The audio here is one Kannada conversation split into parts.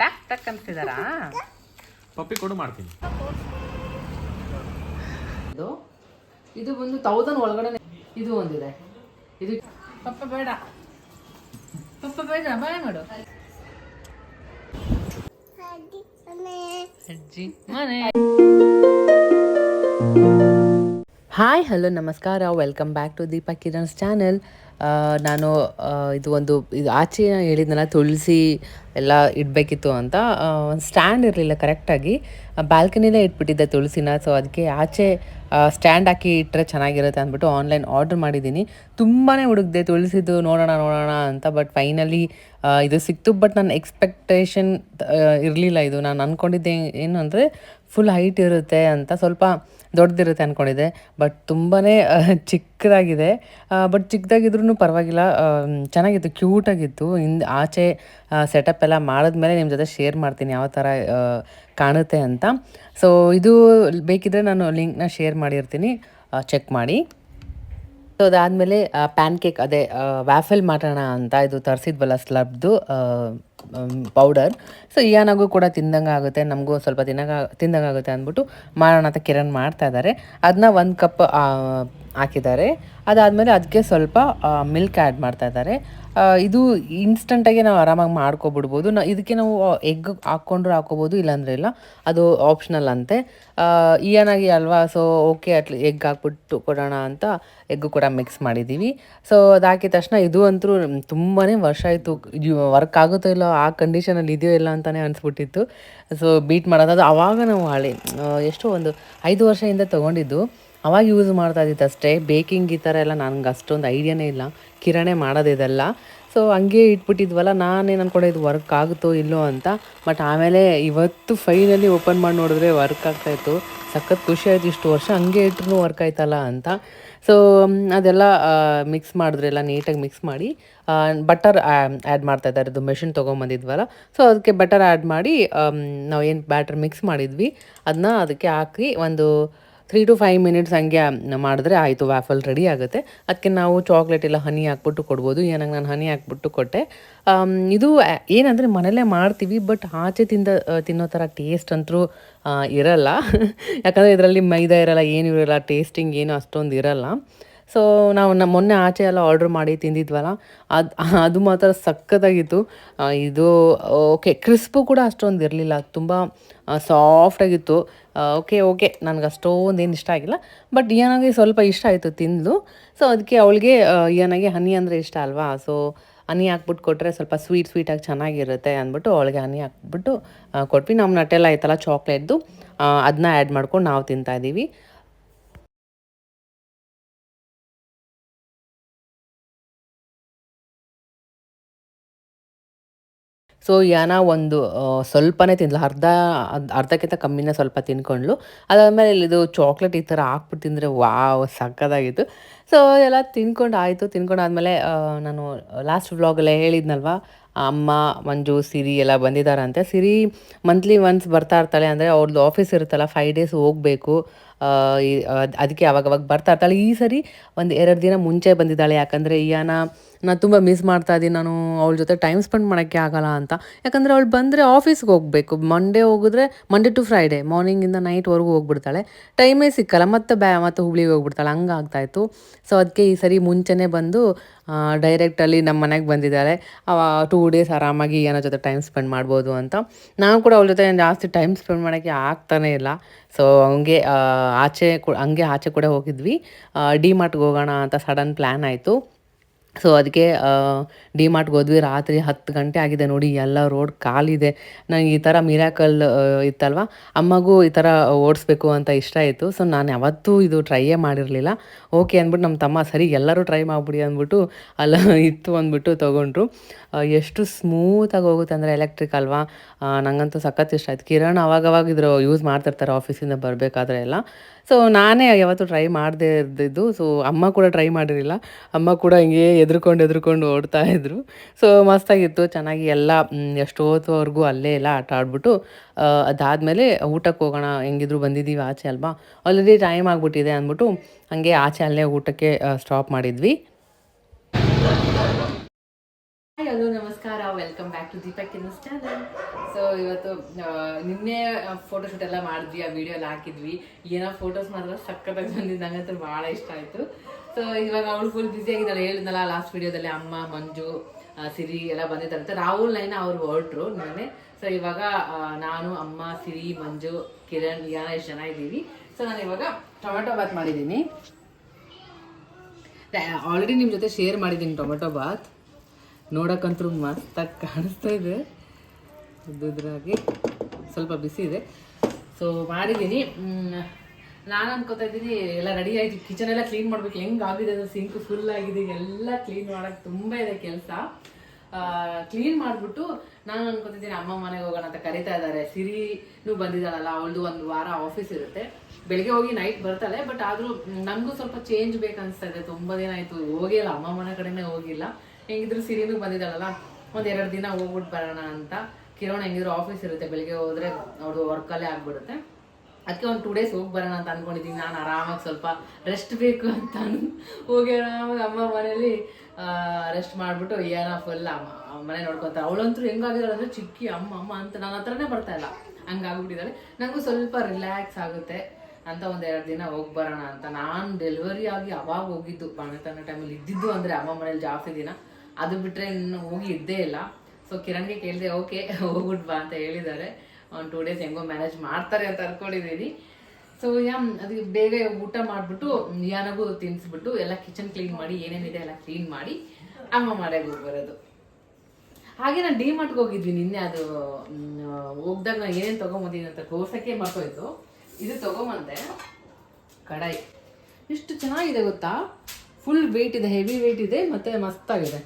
ಟಕ್ ಟಕ್ ಅಂತಿದಾರಾ? ಪಪ್ಪಿ ಕೊಡು ಮಾಡ್ತೀನಿ. ಇದು ಇದು ಬಂದು ತೌಸಂಡ್ ಒಳಗಡೆ ಇದು ಒಂದಿದೆ. ಇದು ಪಪ್ಪ ಬೇಡ. ಪಪ್ಪ ಬೇಡ ಬಾಯ್ ಮಾಡು. ಅಜ್ಜಿ ಮನೆ. ಹಾಯ್ ಹಲೋ ನಮಸ್ಕಾರ. Welcome back to Deepa Kiran's channel ನಾನು ಇದು ಒಂದು ಇದು ಆಚೆ ಹೇಳಿದ್ನಲ್ಲ ತುಳಸಿ ಎಲ್ಲ ಇಡಬೇಕಿತ್ತು ಅಂತ ಒಂದು ಸ್ಟ್ಯಾಂಡ್ ಇರಲಿಲ್ಲ ಕರೆಕ್ಟಾಗಿ ಬಾಲ್ಕನಿನೇ ಇಟ್ಬಿಟ್ಟಿದ್ದೆ ತುಳಸಿನ. ಸೊ ಅದಕ್ಕೆ ಆಚೆ ಸ್ಟ್ಯಾಂಡ್ ಹಾಕಿ ಇಟ್ಟರೆ ಚೆನ್ನಾಗಿರುತ್ತೆ ಅಂದ್ಬಿಟ್ಟು ಆನ್ಲೈನ್ ಆರ್ಡ್ರ್ ಮಾಡಿದ್ದೀನಿ. ತುಂಬಾ ಹುಡುಕ್ದೆ ತುಳಸಿದ್ದು ನೋಡೋಣ ನೋಡೋಣ ಅಂತ ಬಟ್ ಫೈನಲಿ ಇದು ಸಿಕ್ತು. ಬಟ್ ನನ್ನ ಎಕ್ಸ್ಪೆಕ್ಟೇಷನ್ ಇರಲಿಲ್ಲ ಇದು. ನಾನು ಅಂದ್ಕೊಂಡಿದ್ದೆ ಏನು ಅಂದರೆ ಫುಲ್ ಹೈಟ್ ಇರುತ್ತೆ ಅಂತ ಸ್ವಲ್ಪ ದೊಡ್ಡದಿರುತ್ತೆ ಅಂದ್ಕೊಂಡಿದ್ದೆ ಬಟ್ ತುಂಬಾ ಚಿಕ್ಕದಾಗಿದೆ. ಬಟ್ ಚಿಕ್ಕದಾಗಿದ್ರೂ ಪರವಾಗಿಲ್ಲ. ಚೆನ್ನಾಗಿತ್ತು ಕ್ಯೂಟಾಗಿತ್ತು ಹಿಂದೆ, ಆಚೆ ಸೆಟಪ್ ಎಲ್ಲ ಮಾಡಿದ್ಮೇಲೆ ನಿಮ್ಮ ಜೊತೆ ಶೇರ್ ಮಾಡ್ತೀನಿ ಯಾವ ಥರ ಕಾಣುತ್ತೆ ಅಂತ. ಸೊ ಇದು ಬೇಕಿದ್ರೆ ನಾನು ಲಿಂಕ್ನ ಶೇರ್ ಮಾಡಿರ್ತೀನಿ. ಚೆಕ್ ಮಾಡಿ. ಸೊ ಅದಾದಮೇಲೆ ಪ್ಯಾನ್ ಕೇಕ್ ಅದೇ ವ್ಯಾಫೆಲ್ ಮಾಡೋಣ ಅಂತ ಇದು ತರಿಸಿದ್ವಲ್ಲ ಸ್ಲಬ್ದು ಪೌಡರ್ ಸೊ ಇಯಾನಾಗೂ ಕೂಡ ತಿಂದಂಗೆ ಆಗುತ್ತೆ ನಮಗೂ ಸ್ವಲ್ಪ ತಿನ್ನಂಗೆ ತಿಂದಂಗೆ ಆಗುತ್ತೆ ಅಂದ್ಬಿಟ್ಟು ಮಾಡೋಣ ಅಂತ ಕಿರಣ್ ಮಾಡ್ತಾ ಇದ್ದಾರೆ ಅದನ್ನ ಒಂದು ಕಪ್ ಹಾಕಿದ್ದಾರೆ. ಅದಾದಮೇಲೆ ಅದಕ್ಕೆ ಸ್ವಲ್ಪ ಮಿಲ್ಕ್ ಆ್ಯಡ್ ಮಾಡ್ತಾ ಇದ್ದಾರೆ ಇದು ಇನ್ಸ್ಟಂಟಾಗಿ ನಾವು ಆರಾಮಾಗಿ ಮಾಡ್ಕೊಬಿಡ್ಬೋದು. ನಾ, ಇದಕ್ಕೆ ನಾವು ಎಗ್ ಹಾಕ್ಕೊಂಡ್ರು ಹಾಕೋಬೋದು ಇಲ್ಲಾಂದ್ರೆ ಇಲ್ಲ. ಅದು ಆಪ್ಷನಲ್ ಅಂತೆ. ಏನಾಗಿ ಅಲ್ವಾ ಸೊ ಓಕೆ ಅಟ್ಲಿ ಎಗ್ ಹಾಕ್ಬಿಟ್ಟು ಕೊಡೋಣ ಅಂತ ಎಗ್ಗು ಕೂಡ ಮಿಕ್ಸ್ ಮಾಡಿದ್ದೀವಿ ಸೊ ಅದಾಕಿದ ತಕ್ಷಣ ಇದು ಅಂತೂ ತುಂಬಾ ವರ್ಷ ಆಯಿತು. ವರ್ಕ್ ಆಗುತ್ತೋ ಇಲ್ಲೋ ಆ ಕಂಡೀಷನಲ್ಲಿ ಇದೆಯೋ ಇಲ್ಲ ಅಂತಲೇ ಅನಿಸ್ಬಿಟ್ಟಿತ್ತು. ಸೊ ಬೀಟ್ ಮಾಡೋದು. ಅದು ಆವಾಗ ನಾವು ಹಳೆ ಎಷ್ಟೋ ಒಂದು ಐದು ವರ್ಷದಿಂದ ತೊಗೊಂಡಿದ್ದು. ಅವಾಗ ಯೂಸ್ ಮಾಡ್ತಾ ಇದ್ದಿತ್ತು ಅಷ್ಟೇ. ಬೇಕಿಂಗ್ ಈ ಥರ ಎಲ್ಲ ನನಗೆ ಅಷ್ಟೊಂದು ಐಡಿಯಾನೇ ಇಲ್ಲ. ಕಿರಣೆ ಮಾಡೋದಿದೆಲ್ಲ ಸೊ ಹಂಗೆ ಇಟ್ಬಿಟ್ಟಿದ್ವಲ್ಲ ನಾನೇನು ಅನ್ಕೊಂಡೆ ಇದು ವರ್ಕ್ ಆಗುತ್ತೋ ಇಲ್ಲೋ ಅಂತ. ಬಟ್ ಆಮೇಲೆ ಇವತ್ತು ಫೈನಲಿ ಓಪನ್ ಮಾಡಿ ನೋಡಿದ್ರೆ ವರ್ಕ್ ಆಗ್ತಾಯಿತ್ತು ಸಖತ್ ಖುಷಿ ಆಯಿತು ಇಷ್ಟು ವರ್ಷ ಹಂಗೆ ಇಟ್ರು ವರ್ಕ್ ಆಯ್ತಲ್ಲ ಅಂತ. ಸೊ ಅದೆಲ್ಲ ಮಿಕ್ಸ್ ಮಾಡಿದ್ರೆ ಎಲ್ಲ ನೀಟಾಗಿ ಮಿಕ್ಸ್ ಮಾಡಿ ಬಟರ್ ಆ್ಯಡ್ ಮಾಡ್ತಾ ಇದ್ದಾರೆ. ಅದು ಮೆಷಿನ್ ತೊಗೊಂಬಂದಿದ್ವಲ್ಲ. ಸೊ ಅದಕ್ಕೆ ಬಟರ್ ಆ್ಯಡ್ ಮಾಡಿ ನಾವು ಏನು ಬ್ಯಾಟರ್ ಮಿಕ್ಸ್ ಮಾಡಿದ್ವಿ. ಅದನ್ನ ಅದಕ್ಕೆ ಹಾಕಿ ಒಂದು ತ್ರೀ ಟು ಫೈವ್ ಮಿನಿಟ್ಸ್ ಹಂಗೆ ಮಾಡಿದ್ರೆ ಆಯಿತು ವ್ಯಾಫಲ್ ರೆಡಿ ಆಗುತ್ತೆ. ಅದಕ್ಕೆ ನಾವು ಚಾಕ್ಲೇಟ್ ಎಲ್ಲ ಹನಿ ಹಾಕ್ಬಿಟ್ಟು ಕೊಡ್ಬೋದು. ಏನಂಗೆ ನಾನು ಹನಿ ಹಾಕ್ಬಿಟ್ಟು ಕೊಟ್ಟೆ. ಇದು ಏನಂದರೆ ಮನೆಯಲ್ಲೇ ಮಾಡ್ತೀವಿ ಬಟ್ ಆಚೆ ತಿಂದ ತಿನ್ನೋ ಥರ ಟೇಸ್ಟ್ ಅಂತೂ ಇರಲ್ಲ. ಯಾಕಂದರೆ ಇದರಲ್ಲಿ ಮೈದಾ ಇರಲ್ಲ, ಏನೂ ಇರಲ್ಲ ಟೇಸ್ಟಿಂಗ್ ಏನು ಅಷ್ಟೊಂದು ಇರಲ್ಲ. ಸೊ ನಾವು ನಮ್ಮ ಮೊನ್ನೆ ಆಚೆ ಎಲ್ಲ ಆರ್ಡ್ರ್ ಮಾಡಿ ತಿಂದಿದ್ವಲ್ಲ? ಅದು ಅದು ಮಾತ್ರ ಸಖತ್ತಾಗಿತ್ತು. ಇದು, ಓಕೆ ಕ್ರಿಸ್ಪು ಕೂಡ ಅಷ್ಟೊಂದು ಇರಲಿಲ್ಲ. ತುಂಬ ಸಾಫ್ಟಾಗಿತ್ತು ಓಕೆ ಓಕೆ, ನನಗೆ ಅಷ್ಟೊಂದು ಏನು ಇಷ್ಟ ಆಗಿಲ್ಲ. ಬಟ್ ಏನಾಗೆ ಸ್ವಲ್ಪ ಇಷ್ಟ ಆಯಿತು ತಿಂದು. ಸೊ ಅದಕ್ಕೆ ಅವಳಿಗೆ ಏನಾಗೆ ಹನಿ ಅಂದರೆ ಇಷ್ಟ ಅಲ್ವಾ? ಸೊ ಹನಿ ಹಾಕ್ಬಿಟ್ಟು ಕೊಟ್ಟರೆ ಸ್ವಲ್ಪ ಸ್ವೀಟ್ ಸ್ವೀಟಾಗಿ ಚೆನ್ನಾಗಿರುತ್ತೆ ಅಂದ್ಬಿಟ್ಟು ಅವಳಿಗೆ ಹನಿ ಹಾಕ್ಬಿಟ್ಟು ಕೊಟ್ವಿ. ನಮ್ಮ ನಟೆಲ್ಲ ಆಯ್ತಲ್ಲ ಚಾಕ್ಲೇಟ್ದು ಅದನ್ನ ಆ್ಯಡ್ ಮಾಡ್ಕೊಂಡು ನಾವು ತಿಂತಾ ಸೊ ಯಾನ ಒಂದು ಸ್ವಲ್ಪನೇ ತಿಂದ್ಲು. ಅರ್ಧ ಅರ್ಧಕ್ಕಿಂತ ಕಮ್ಮಿನೇ ಸ್ವಲ್ಪ ತಿನ್ಕೊಂಡ್ಲು ಅದಾದಮೇಲೆ ಇದು ಚಾಕ್ಲೇಟ್ ಈ ಥರ ಹಾಕ್ಬಿಟ್ಟು ತಿಂದರೆ ವಾವ್ ಸಕ್ಕದಾಗಿತ್ತು ಸೊ ಎಲ್ಲ ತಿನ್ಕೊಂಡು ಆಯಿತು. ತಿನ್ಕೊಂಡು ಆದಮೇಲೆ ನಾನು ಲಾಸ್ಟ್ ವ್ಲಾಗಲ್ಲೇ ಹೇಳಿದ್ನಲ್ವ, ಅಮ್ಮ, ಮಂಜು, ಸಿರಿ ಎಲ್ಲ ಬಂದಿದ್ದಾರಂತೆ. ಸಿರಿ ಮಂತ್ಲಿ ಒನ್ಸ್ ಬರ್ತಾ ಇರ್ತಾಳೆ ಅಂದರೆ ಅವ್ರದ್ದು ಆಫೀಸ್ ಇರುತ್ತಲ್ಲ ಫೈವ್ ಡೇಸ್ ಹೋಗಬೇಕು. ಅದಕ್ಕೆ ಅವಾಗವಾಗ ಅವಾಗ ಬರ್ತಾ ಇರ್ತಾಳೆ. ಈ ಸರಿ ಒಂದು ಎರಡು ದಿನ ಮುಂಚೆ ಬಂದಿದ್ದಾಳೆ. ಯಾಕಂದರೆ ಈಯಾನ ನಾನು ತುಂಬ ಮಿಸ್ ಮಾಡ್ತಾ ಇದ್ದೀನಿ. ನಾನು ಅವಳ ಜೊತೆ ಟೈಮ್ ಸ್ಪೆಂಡ್ ಮಾಡೋಕ್ಕೆ ಆಗಲ್ಲ ಅಂತ. ಯಾಕಂದರೆ ಅವಳು ಬಂದರೆ ಆಫೀಸ್ಗೆ ಹೋಗಬೇಕು. ಮಂಡೇ ಹೋಗಿದ್ರೆ ಮಂಡೇ ಟು ಫ್ರೈಡೇ ಮಾರ್ನಿಂಗಿಂದ ನೈಟ್ವರೆಗೂ ಹೋಗ್ಬಿಡ್ತಾಳೆ. ಟೈಮೇ ಸಿಕ್ಕಲ್ಲ. ಮತ್ತೆ ಬ್ಯಾ, ಮತ್ತು ಹುಬ್ಳಿಗೆ ಹೋಗ್ಬಿಡ್ತಾಳೆ. ಹಂಗೆ ಆಗ್ತಾಯಿತ್ತು ಸೊ ಅದಕ್ಕೆ ಈ ಸರಿ ಮುಂಚೆನೇ ಬಂದು ಡೈರೆಕ್ಟಲ್ಲಿ ನಮ್ಮ ಮನೆಗೆ ಬಂದಿದ್ದಾಳೆ. ಅವ ಟೂ ಡೇಸ್ ಆರಾಮಾಗಿ ಏನೋ ಜೊತೆ ಟೈಮ್ ಸ್ಪೆಂಡ್ ಮಾಡ್ಬೋದು ಅಂತ. ನಾನು ಕೂಡ ಅವಳ ಜೊತೆ ಜಾಸ್ತಿ ಟೈಮ್ ಸ್ಪೆಂಡ್ ಮಾಡೋಕ್ಕೆ ಆಗ್ತಾನೇ ಇಲ್ಲ. ಸೊ ಹಂಗೆ ಆಚೆ ಕು, ಹಂಗೆ ಆಚೆ ಕೂಡ ಹೋಗಿದ್ವಿ. ಡಿ ಮಾರ್ಟ್ಗೆ ಹೋಗೋಣ ಅಂತ ಸಡನ್ ಪ್ಲ್ಯಾನ್ ಆಯಿತು. ಸೊ ಅದಕ್ಕೆ ಡಿ ಮಾರ್ಟ್ಗೆ ಹೋದ್ವಿ. ರಾತ್ರಿ ಹತ್ತು ಗಂಟೆ ಆಗಿದೆ ನೋಡಿ, ಎಲ್ಲ ರೋಡ್ ಖಾಲಿದೆ. ನನಗೆ ಈ ಥರ ಮಿರಾಕಲ್ ಇತ್ತಲ್ವ? ಅಮ್ಮಗೂ ಈ ಥರ ಓಡಿಸ್ಬೇಕು ಅಂತ ಇಷ್ಟ ಇತ್ತು. ಸೊ ನಾನು ಯಾವತ್ತೂ ಇದು ಟ್ರೈಯೇ ಮಾಡಿರಲಿಲ್ಲ. ಓಕೆ ಅಂದ್ಬಿಟ್ಟು ನಮ್ಮ ತಮ್ಮ, ಸರಿ, ಎಲ್ಲರೂ ಟ್ರೈ ಮಾಡಿಬಿಡಿ ಅಂದ್ಬಿಟ್ಟು ಅಲ್ಲ, ಇತ್ತು ಅಂದ್ಬಿಟ್ಟು ತೊಗೊಂಡ್ರು. ಎಷ್ಟು ಸ್ಮೂತಾಗಿ ಹೋಗುತ್ತೆ ಅಂದರೆ ಎಲೆಕ್ಟ್ರಿಕ್ ಅಲ್ವಾ? ನನಗಂತೂ ನಂಗಂತೂ ಸಖತ್ ಇಷ್ಟ ಆಯ್ತು. ಕಿರಣ್ ಅವಾಗವಾಗ ಇದ್ರ ಯೂಸ್ ಮಾಡ್ತಿರ್ತಾರೆ ಆಫೀಸಿಂದ ಬರಬೇಕಾದ್ರೆ ಎಲ್ಲ. ಸೊ ನಾನೇ ಯಾವತ್ತೂ ಟ್ರೈ ಮಾಡದೇ ಇದ್ದಿದ್ದು ಸೊ ಅಮ್ಮ ಕೂಡ ಟ್ರೈ ಮಾಡಿರಲಿಲ್ಲ. ಅಮ್ಮ ಕೂಡ ಹಿಂಗೆ ಎದ್ರುಕೊಂಡು ಎದ್ರುಕೊಂಡು ಓಡ್ತಾ ಇದ್ರು. ಸೊ ಮಸ್ತಾಗಿತ್ತು. ಚೆನ್ನಾಗಿ ಎಲ್ಲ ಎಷ್ಟೋತ್ವರೆಗೂ ಅಲ್ಲೇ ಎಲ್ಲ ಆಟ ಆಡ್ಬಿಟ್ಟು ಅದಾದಮೇಲೆ ಊಟಕ್ಕೆ ಹೋಗೋಣ, ಹೆಂಗಿದ್ರು ಬಂದಿದ್ದೀವಿ ಆಚೆ ಅಲ್ವಾ? ಆಲ್ರೆಡಿ ಟೈಮ್ ಆಗಿಬಿಟ್ಟಿದೆ ಅಂದ್ಬಿಟ್ಟು, ಹಂಗೆ ಆಚೆ ಅಲ್ಲೇ ಊಟಕ್ಕೆ ಸ್ಟಾಪ್ ಮಾಡಿದ್ವಿ. ಹಲೋ, ನಮಸ್ಕಾರ. ವೆಲ್ಕಮ್ ಬ್ಯಾಕ್ ಟು ದೀಪಕ್ ಕಿನ್ನಸ್ ಚಾನಲ್ ಸೊ ಇವತ್ತು ನಿನ್ನೆ ಫೋಟೋಶೂಟ್ ಎಲ್ಲ ಮಾಡಿದ್ವಿ, ಆ ವಿಡಿಯೋ ಎಲ್ಲ ಹಾಕಿದ್ವಿ. ಏನೋ ಫೋಟೋಸ್ ಮಾತ್ರ ಸಕ್ಕತ್ತಾಗಿ ಬಂದಿದ್ದು ನಂಗಂತೂ ಭಾಳ ಇಷ್ಟ ಆಯಿತು. ಸೊ ಇವಾಗ ಅವಳು ಫುಲ್ ಬ್ಯುಸಿ ಆಗಿದ್ದಾಳೆ. ಹೇಳಿದ್ನಲ್ಲ ಲಾಸ್ಟ್ ವಿಡಿಯೋದಲ್ಲಿ ಅಮ್ಮ, ಮಂಜು ಸಿರಿ ಎಲ್ಲ ಬಂದಿದ್ದಾರಂತೆ ರಾಹುಲ್ ನೈನ ಅವ್ರು ಹೊರಟ್ರು ನಾನೇ ಸೊ ಇವಾಗ ನಾನು, ಅಮ್ಮ, ಸಿರಿ, ಮಂಜು, ಕಿರಣ್ ಯಾರು ಎಷ್ಟು ಜನ ಇದ್ದೀವಿ. ಸೊ ನಾನು ಇವಾಗ ಟೊಮೆಟೊ ಬಾತ್ ಮಾಡಿದ್ದೀನಿ. ಆಲ್ರೆಡಿ ನಿಮ್ಮ ಜೊತೆ ಶೇರ್ ಮಾಡಿದ್ದೀನಿ ಟೊಮೆಟೊ ಬಾತ್ ನೋಡಕ್ಕಂತೂ ಮಸ್ತಾಗಿ ಕಾಣಿಸ್ತಾ ಇದೆ. ಉದ್ದುದ್ರಾಗಿ ಸ್ವಲ್ಪ ಬಿಸಿ ಇದೆ. ಸೊ ಮಾಡಿದ್ದೀನಿ. ನಾನು ಅನ್ಕೋತಾ ಇದ್ದೀನಿ, ಎಲ್ಲ ರೆಡಿ ಆಯಿತು. ಕಿಚನ್ ಎಲ್ಲ ಕ್ಲೀನ್ ಮಾಡ್ಬೇಕು. ಹೆಂಗ್ ಆಗಿದೆ ಅದು? ಸಿಂಕ್ ಫುಲ್ ಆಗಿದೆ. ಎಲ್ಲ ಕ್ಲೀನ್ ಮಾಡೋಕ್ಕೆ ತುಂಬ ಇದೆ ಕೆಲಸ. ಕ್ಲೀನ್ ಮಾಡಿಬಿಟ್ಟು ನಾನು ಅನ್ಕೋತಿದ್ದೀನಿ ಅಮ್ಮ ಮನೆಗೆ ಹೋಗೋಣ ಅಂತ ಕರಿತಾ ಇದ್ದಾರೆ ಸಿರಿನೂ ಬಂದಿದ್ದಾಳಲ್ಲ, ಅವಳದು ಒಂದು ವಾರ ಆಫೀಸ್ ಇರುತ್ತೆ. ಬೆಳಿಗ್ಗೆ ಹೋಗಿ ನೈಟ್ ಬರ್ತಾಳೆ ಬಟ್ ಆದರೂ ನಮಗೂ ಸ್ವಲ್ಪ ಚೇಂಜ್ ಬೇಕನ್ಸ್ತಾ ಇದೆ. ತುಂಬ ದಿನ ಆಯಿತು. ಹೋಗಿಲ್ಲ ಅಮ್ಮ ಮನೆ ಕಡೆನೇ ಹೋಗಿಲ್ಲ. ಹೆಂಗಿದ್ರು ಸಿರಿನೂ ಬಂದಿದ್ದಾಳಲ್ಲ? ಒಂದ್ ಎರಡು ದಿನ ಹೋಗ್ಬಿಟ್ಟು ಬರೋಣ ಅಂತ. ಕಿರಣ್ ಹೆಂಗಿದ್ರು ಆಫೀಸ್ ಇರುತ್ತೆ, ಬೆಳಿಗ್ಗೆ ಹೋದ್ರೆ ಅವ್ರದ್ದು ವರ್ಕಲ್ಲೇ ಆಗ್ಬಿಡುತ್ತೆ. ಅದಕ್ಕೆ ಒಂದು ಟೂ ಡೇಸ್ ಹೋಗಿ ಬರೋಣ ಅಂತ ಅನ್ಕೊಂಡಿದ್ದೀನಿ ನಾನು ಆರಾಮಾಗಿ ಸ್ವಲ್ಪ ರೆಸ್ಟ್ ಬೇಕು ಅಂತ ಹೋಗಿ ಆರಾಮಾಗಿ ಅಮ್ಮ ಮನೇಲಿ ರೆಸ್ಟ್ ಮಾಡ್ಬಿಟ್ಟು ಏನೋ ಫುಲ್ ಮನೆ ನೋಡ್ಕೊತಾರೆ. ಅವಳಂತೂ ಹೆಂಗಾಗಿದ್ದಾಳೆ ಅಂದ್ರೆ ಚಿಕ್ಕಿ ಅಮ್ಮ ಅಮ್ಮ ಅಂತ ನನ್ನ ಹತ್ರನೇ ಬರ್ತಾ ಇಲ್ಲ. ಹಂಗಾಗ್ಬಿಟ್ಟಿದ್ದಾಳೆ. ನನಗೂ ಸ್ವಲ್ಪ ರಿಲ್ಯಾಕ್ಸ್ ಆಗುತ್ತೆ ಅಂತ ಒಂದು ಎರಡು ದಿನ ಹೋಗಿ ಬರೋಣ ಅಂತ. ನಾನು ಡೆಲಿವರಿ ಆಗಿ ಅವಾಗ ಹೋಗಿದ್ದು. ಬಾಣತನ ಟೈಮಲ್ಲಿ ಇದ್ದಿದ್ದು ಅಂದ್ರೆ ಅಮ್ಮ ಮನೇಲಿ ಜಾಸ್ತಿ ದಿನ. ಅದು ಬಿಟ್ರೆ ಇನ್ನು ಹೋಗಿ ಇದ್ದೇ ಇಲ್ಲ. ಸೊ ಕಿರಣ್ಗೆ ಕೇಳಿದೆ ಓಕೆ ಹೋಗ್ಬಿಟ್ ಬಾ ಅಂತ ಹೇಳಿದ್ದಾರೆ. ಒಂದು ಟೂ ಡೇಸ್ ಹೆಂಗೋ ಮ್ಯಾನೇಜ್ ಮಾಡ್ತಾರೆ ಅಂತ ಅನ್ಕೊಂಡಿದ್ದೀನಿ ಸೊ ಯಾ ಅದಕ್ಕೆ ಬೇಗ ಊಟ ಮಾಡಿಬಿಟ್ಟು, ಯಾನಗೂ ತಿನ್ಸ್ಬಿಟ್ಟು, ಎಲ್ಲ ಕಿಚನ್ ಕ್ಲೀನ್ ಮಾಡಿ, ಏನೇನಿದೆ ಎಲ್ಲ ಕ್ಲೀನ್ ಮಾಡಿ, ಅಮ್ಮ ಮಾಡೋಕೆ ಹೋಗಿ ಬರೋದು. ಹಾಗೆ ನಾನು ಡಿ ಮಾರ್ಟ್ಗೆ ಹೋಗಿದ್ವಿ ನಿನ್ನೆ, ಅದು ಹೋಗ್ದಾಗ ನಾನು ಏನೇನು ತೊಗೊಂಬಂದಿನಿ ಅಂತ ಕೋಸಕ್ಕೆ ಮರ್ತೋಯ್ತು. ಇದು ತೊಗೊಂಬಂದೆ, ಕಡಾಯಿ. ಎಷ್ಟು ಚೆನ್ನಾಗಿದೆ ಗೊತ್ತಾ? ಫುಲ್ ವೆಯ್ಟ್ ಇದೆ ಹೆವಿ ವೆಯ್ಟ್ ಇದೆ, ಮತ್ತೆ ಮಸ್ತಾಗಿದೆ.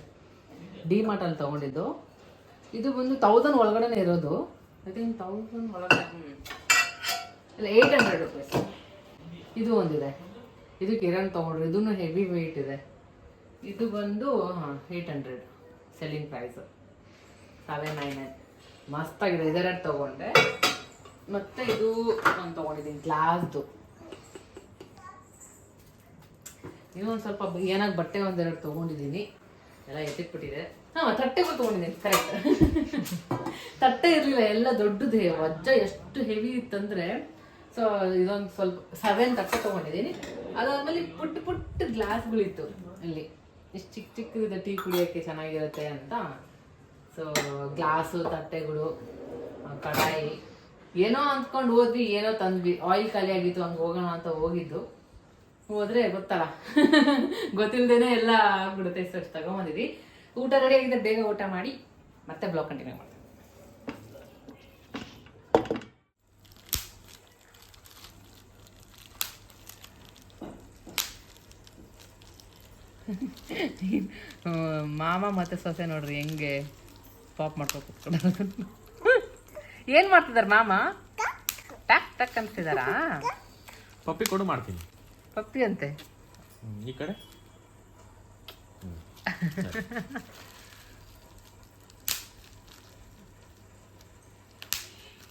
ಡಿ ತೊಗೊಂಡಿದ್ದು. ಇದು ಬಂದು ತೌಸಂಡ್ ಒಳಗಡೆ ಇರೋದು. ತೌಸಂಡ್ ಒಳಗಡೆ. ಇಲ್ಲ ಏಯ್ಟ್ ಹಂಡ್ರೆಡ್ ರುಪೀಸ್ ಇದು ಒಂದಿದೆ. ಇದು ಕಿರಣ್ ತೊಗೊಂಡ್ರು. ಇದೂ ಹೆವಿ ವೆಯ್ಟ್ ಇದೆ. ಇದು ಬಂದು, ಹಾಂ eight hundred selling price seven nine nine ಮಸ್ತಾಗಿದೆ. ಇದೆರಡು ತೊಗೊಂಡೆ. ಮತ್ತೆ ಇದು ನಾನು ತೊಗೊಂಡಿದ್ದೀನಿ ಗ್ಲಾಸ್ದು ಇನ್ನೊಂದು ಸ್ವಲ್ಪ ಏನಾಗಿ ಬಟ್ಟೆ ಒಂದೆರಡು ತೊಗೊಂಡಿದ್ದೀನಿ. ಎಲ್ಲ ಎತ್ತಿಟ್ಬಿಟ್ಟಿದೆ. ಹಾ, ತಟ್ಟೆ ತೊಗೊಂಡಿದ್ದೀನಿ ಕರೆಕ್ಟ್ ತಟ್ಟೆ ಇರಲಿಲ್ಲ, ಎಲ್ಲ ದೊಡ್ಡದು ವಜ್ಜ ಎಷ್ಟು ಹೆವಿ ಇತ್ತಂದ್ರೆ ಸೊ ಇದೊಂದು ಸ್ವಲ್ಪ ಸವೆನ್ ತಟ್ಟೆ ತಗೊಂಡಿದ್ದೀನಿ. ಅದಾದ್ಮೇಲೆ ಪುಟ್ಟ ಪುಟ್ಟ ಗ್ಲಾಸ್ಗಳಿತ್ತು ಅಲ್ಲಿ. ಎಷ್ಟು ಚಿಕ್ಕ ಚಿಕ್ಕದ ಟೀ ಕುಡಿಯೋಕ್ಕೆ ಚೆನ್ನಾಗಿರುತ್ತೆ ಅಂತ. ಸೊ ಗ್ಲಾಸು ತಟ್ಟೆಗಳು ಕಡಾಯಿ. ಏನೋ ಅಂದ್ಕೊಂಡು ಹೋದ್ವಿ, ಏನೋ ತಂದ್ವಿ. ಆಯಿಲ್ ಖಾಲಿ ಆಗಿತ್ತು, ಹಂಗೆ ಹೋಗೋಣ ಅಂತ ಹೋಗಿದ್ದು. ಹೋದ್ರೆ ಗೊತ್ತಲ್ಲ. ಗೊತ್ತಿಲ್ಲದೇನೆ ಎಲ್ಲ ಆಗ್ಬಿಡುತ್ತೆ ಸರ್ ತಗೊಂಬಂದಿದ್ವಿ. ಊಟ ರೆಡಿ ಆಗಿದೆ ಬೇಗ ಊಟ ಮಾಡಿ ಮತ್ತೆ ಬ್ಲಾಗ್ ಕಂಟಿನ್ಯೂ ಮಾಡ್ತೀವಿ ಮಾಮ ಮತ್ತೆ ಸೊಸೆ ನೋಡ್ರಿ ಹೆಂಗೆ ಪಾಪ್ ಮಾಡ್ಕೊ ಏನು ಏನ್ ಮಾಡ್ತಿದಾರ ಮಾಮ? ಟಕ್ ಟಕ್ ಅಂತಿದಾರಾ ಪಪ್ಪಿ ಕೊಡು ಮಾಡ್ತೀನಿ. ಪಪ್ಪಿ ಅಂತೆ. ಈ ಕಡೆ?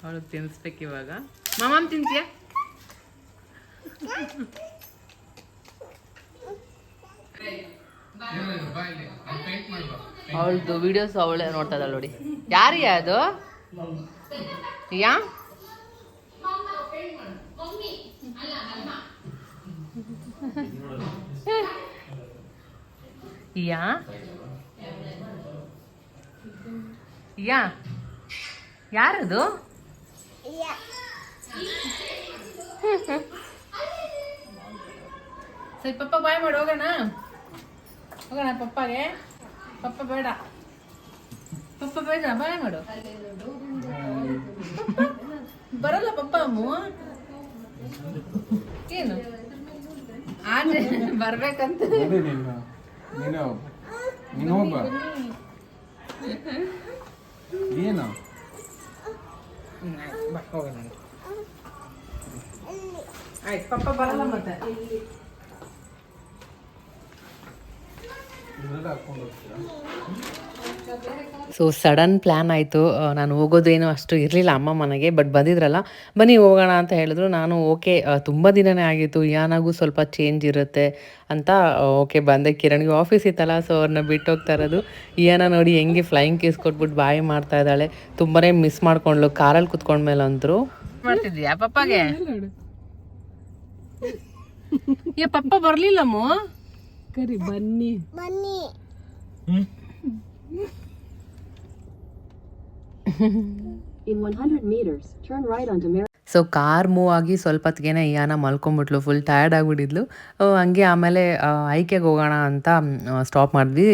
ಅವಳು ತಿನ್ಸ್ಬೇಕು ಇವಾಗ. ಮಾಮಾಮ್ ತಿಂತೀಯ? ಅವಳದು ವಿಡಿಯೋಸ್ ಅವಳೇ ನೋಡ್ತಾ ಇದ್ದಾಳೆ ನೋಡಿ. ಯಾರಿಯ ಅದು? ಯಾ? ಯಾ? ಯಾ? ಯಾರದು? ಸರಿ ಪಪ್ಪ ಬಾಯ್ ಮಾಡಿ ಹೋಗೋಣ? ಹೋಗೋಣ ಪಪ್ಪಗೆ. ಪಪ್ಪ ಬೇಡ. ಪಪ್ಪ ಬೇಡ ಬಾಯ್ ಮಾಡು. ಬರಲ್ಲ ಪಪ್ಪ ಅಮ್ಮು. ಏನು? ಆದ್ರೆ ಬರ್ಬೇಕಂತ. ನಡಿ ನೀನು ನೀನು ನೀನು ಹೋಗ ಏನು ಹ್ಮ್, ಆಯ್ತು, ಬಾ, ಹೋಗೋಣ ಆಯ್ತು ಪಪ್ಪ ಬರಲ್ಲ ಮತ್ತೆ ಇದೆಲ್ಲ ಹಾಕೊಂಡು ಹೋಗ್ತೀರಾ ಸೊ ಸಡನ್ ಪ್ಲ್ಯಾನ್ ಆಯಿತು. ನಾನು ಹೋಗೋದೇನು ಅಷ್ಟು ಇರಲಿಲ್ಲ ಅಮ್ಮ ಮನೆಗೆ ಬಟ್ ಬಂದಿದ್ರಲ್ಲ ಬನ್ನಿ ಹೋಗೋಣ ಅಂತ ಹೇಳಿದ್ರು. ನಾನು ಓಕೆ ತುಂಬ ದಿನನೇ ಆಗಿತ್ತು. ಯಾನಾಗೂ ಸ್ವಲ್ಪ ಚೇಂಜ್ ಇರುತ್ತೆ ಅಂತ ಓಕೆ ಬಂದೆ. ಕಿರಣ್ಗೆ ಆಫೀಸ್ ಇತ್ತಲ್ಲ ಸೊ ಅವ್ರನ್ನ ಬಿಟ್ಟು ಹೋಗ್ತಾ ಇರೋದು. ಇಯಾನ ನೋಡಿ ಹೆಂಗೆ ಫ್ಲೈಯಿಂಗ್ ಕೇಸ್ ಕೊಟ್ಬಿಟ್ಟು ಬಾಯಿ ಮಾಡ್ತಾ ಇದ್ದಾಳೆ. ತುಂಬಾ ಮಿಸ್ ಮಾಡ್ಕೊಂಡ್ಲು ಕಾರಲ್ಲಿ ಕುತ್ಕೊಂಡ್ಮೇಲೆ ಅಂದರು. ಮಾಡ್ತಿದ್ಯಾ ಪಪ್ಪಗೆ? ಏ ಪಪ್ಪ ಬರಲಿಲ್ಲಮ್ಮ? ಕರಿ ಬನ್ನಿ. In 100 meters, turn right onto Mer- so car move ಆಗಿ ಸ್ವಲ್ಪ ಹೊತ್ತಿಗೆನೆ ಯಾನ ಮಲ್ಕೊಂಬಿಟ್ಲು ಫುಲ್ ಟಯರ್ಡ್ ಆಗಿಬಿಟ್ಟಿದ್ಲು. ಹಂಗೆ ಆಮೇಲೆ ಐಕೆಗೆ ಹೋಗೋಣ ಅಂತ ಸ್ಟಾಪ್ ಮಾಡಿದ್ವಿ.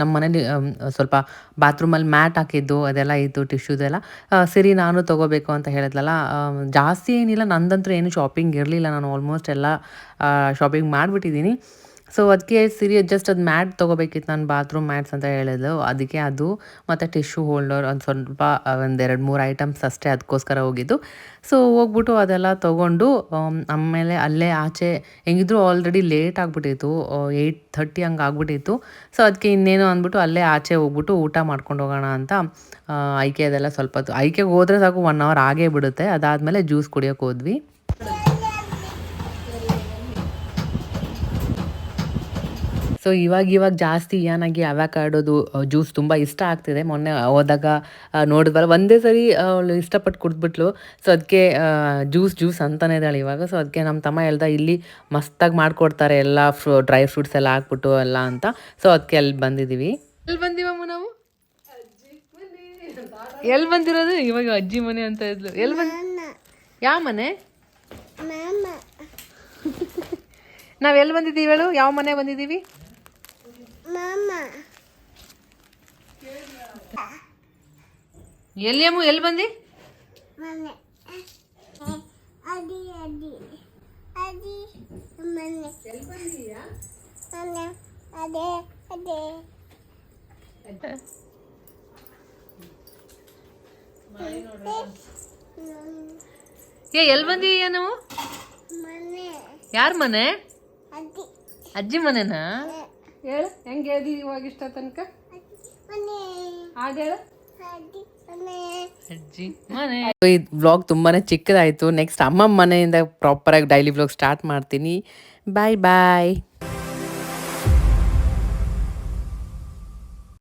ನಮ್ಮ ಮನೇಲಿ ಸ್ವಲ್ಪ ಬಾತ್ರೂಮಲ್ಲಿ ಮ್ಯಾಟ್ ಹಾಕಿದ್ದು ಅದೆಲ್ಲ ಇತ್ತು ಟಿಶ್ಯೂದೆಲ್ಲ ಸರಿ ನಾನು ತೊಗೋಬೇಕು ಅಂತ ಹೇಳಿದ್ಲಲ್ಲ ಜಾಸ್ತಿ ಏನಿಲ್ಲ ನಂದಂತೂ ಏನು ಶಾಪಿಂಗ್ ಇರಲಿಲ್ಲ. ನಾನು ಆಲ್ಮೋಸ್ಟ್ ಎಲ್ಲ ಶಾಪಿಂಗ್ ಮಾಡಿಬಿಟ್ಟಿದ್ದೀನಿ. ಸೊ ಅದಕ್ಕೆ ಸಿರಿ ಜಸ್ಟ್ ಅದು ಮ್ಯಾಟ್ ತೊಗೋಬೇಕಿತ್ತು ನಾನು ಬಾತ್ರೂಮ್ ಮ್ಯಾಟ್ಸ್ ಅಂತ ಹೇಳಿದ್ಲು. ಅದಕ್ಕೆ ಅದು ಮತ್ತು ಟಿಶ್ಯೂ ಹೋಲ್ಡರ್ ಒಂದು ಸ್ವಲ್ಪ ಒಂದೆರಡು ಮೂರು ಐಟಮ್ಸ್ ಅಷ್ಟೇ ಅದಕ್ಕೋಸ್ಕರ ಹೋಗಿದ್ದು. ಸೊ ಹೋಗ್ಬಿಟ್ಟು ಅದೆಲ್ಲ ತೊಗೊಂಡು ಆಮ್, ಆಮೇಲೆ ಅಲ್ಲೇ ಆಚೆ ಹೆಂಗಿದ್ರು ಆಲ್ರೆಡಿ ಲೇಟ್ ಆಗಿಬಿಟ್ಟಿತ್ತು. ಏಯ್ಟ್ ಥರ್ಟಿ ಹಂಗೆ ಆಗ್ಬಿಟ್ಟಿತ್ತು. ಸೊ ಅದಕ್ಕೆ ಇನ್ನೇನು ಅಂದ್ಬಿಟ್ಟು ಅಲ್ಲೇ ಆಚೆ ಹೋಗ್ಬಿಟ್ಟು ಊಟ ಮಾಡ್ಕೊಂಡು ಹೋಗೋಣ ಅಂತ ಐಕೆ ಅದೆಲ್ಲ ಸ್ವಲ್ಪ ಐಕೆಗೆ ಹೋದರೆ ಸಾಕು ಒನ್ ಅವರ್ ಆಗೇ ಬಿಡುತ್ತೆ. ಅದಾದಮೇಲೆ ಜ್ಯೂಸ್ ಕುಡಿಯೋಕೆ ಹೋದ್ವಿ. ಸೊ ಇವಾಗ ಇವಾಗ ಜಾಸ್ತಿ ಏನಾಗಿ ಅವ್ಯಾಕಾಡೋದು ಜ್ಯೂಸ್ ತುಂಬ ಇಷ್ಟ ಆಗ್ತಿದೆ. ಮೊನ್ನೆ ಹೋದಾಗ ನೋಡಿದ್ವಲ್ಲ ಒಂದೇ ಸರಿ ಅವಳು ಇಷ್ಟಪಟ್ಟು ಕುಡಿದ್ಬಿಟ್ಲು. ಸೊ ಅದಕ್ಕೆ ಜ್ಯೂಸ್ ಜ್ಯೂಸ್ ಅಂತಲೇ ಇದ್ದಾಳೆ ಇವಾಗ. ಸೊ ಅದಕ್ಕೆ ನಮ್ಮ ತಮ್ಮ ಹೇಳ್ದ ಇಲ್ಲಿ ಮಸ್ತಾಗಿ ಮಾಡಿಕೊಡ್ತಾರೆ ಎಲ್ಲ ಫ್ರೂ ಡ್ರೈ ಫ್ರೂಟ್ಸ್ ಎಲ್ಲ ಹಾಕ್ಬಿಟ್ಟು ಎಲ್ಲ ಅಂತ. ಸೊ ಅದಕ್ಕೆ ಅಲ್ಲಿ ಬಂದಿದ್ದೀವಿ. ಎಲ್ಲಿ ಬಂದಿವಮ್ಮ ನಾವು? ಎಲ್ಲಿ ಬಂದಿರೋದು? ಇವಾಗ ಅಜ್ಜಿ ಮನೆ ಅಂತ ಇದ್ಲು. ಎಲ್ಲಿ ಬಂದ ಯಾವ ಮನೆ? ನಾವೆಲ್ಲಿ ಎಲ್ಲಿ ಬಂದಿದ್ದೀವಿ ಹೇಳು? ಯಾವ ಮನೆ ಬಂದಿದ್ದೀವಿ? ಎಲ್ಲಿ ಅಮ್ಮ ಎಲ್ಲಿ ಬಂದಿ ಏ ಎಲ್ಲಿ ಬಂದೀಯ ನಾವು? ಯಾರ ಮನೆ? ಅಜ್ಜಿ. ಮನೆನಾ? ಹೇಳು ಹೆಂಗೆ ಹೇಳಿ ಇವಾಗ ಇಷ್ಟ ತನಕ? ಹಾಡೇಳು ಹೇಳು. ಅಜ್ಜಿ ಮನೆ. ಈ ವ್ಲಾಗ್ ತುಂಬಾನೇ ಚಿಕ್ಕದಾಯ್ತು. ನೆಕ್ಸ್ಟ್ ಅಮ್ಮ ಮನೆಯಿಂದ ಪ್ರಾಪರಾಗಿ ಡೈಲಿ ವ್ಲಾಗ್ ಸ್ಟಾರ್ಟ್ ಮಾಡ್ತೀನಿ. ಬಾಯ್ ಬಾಯ್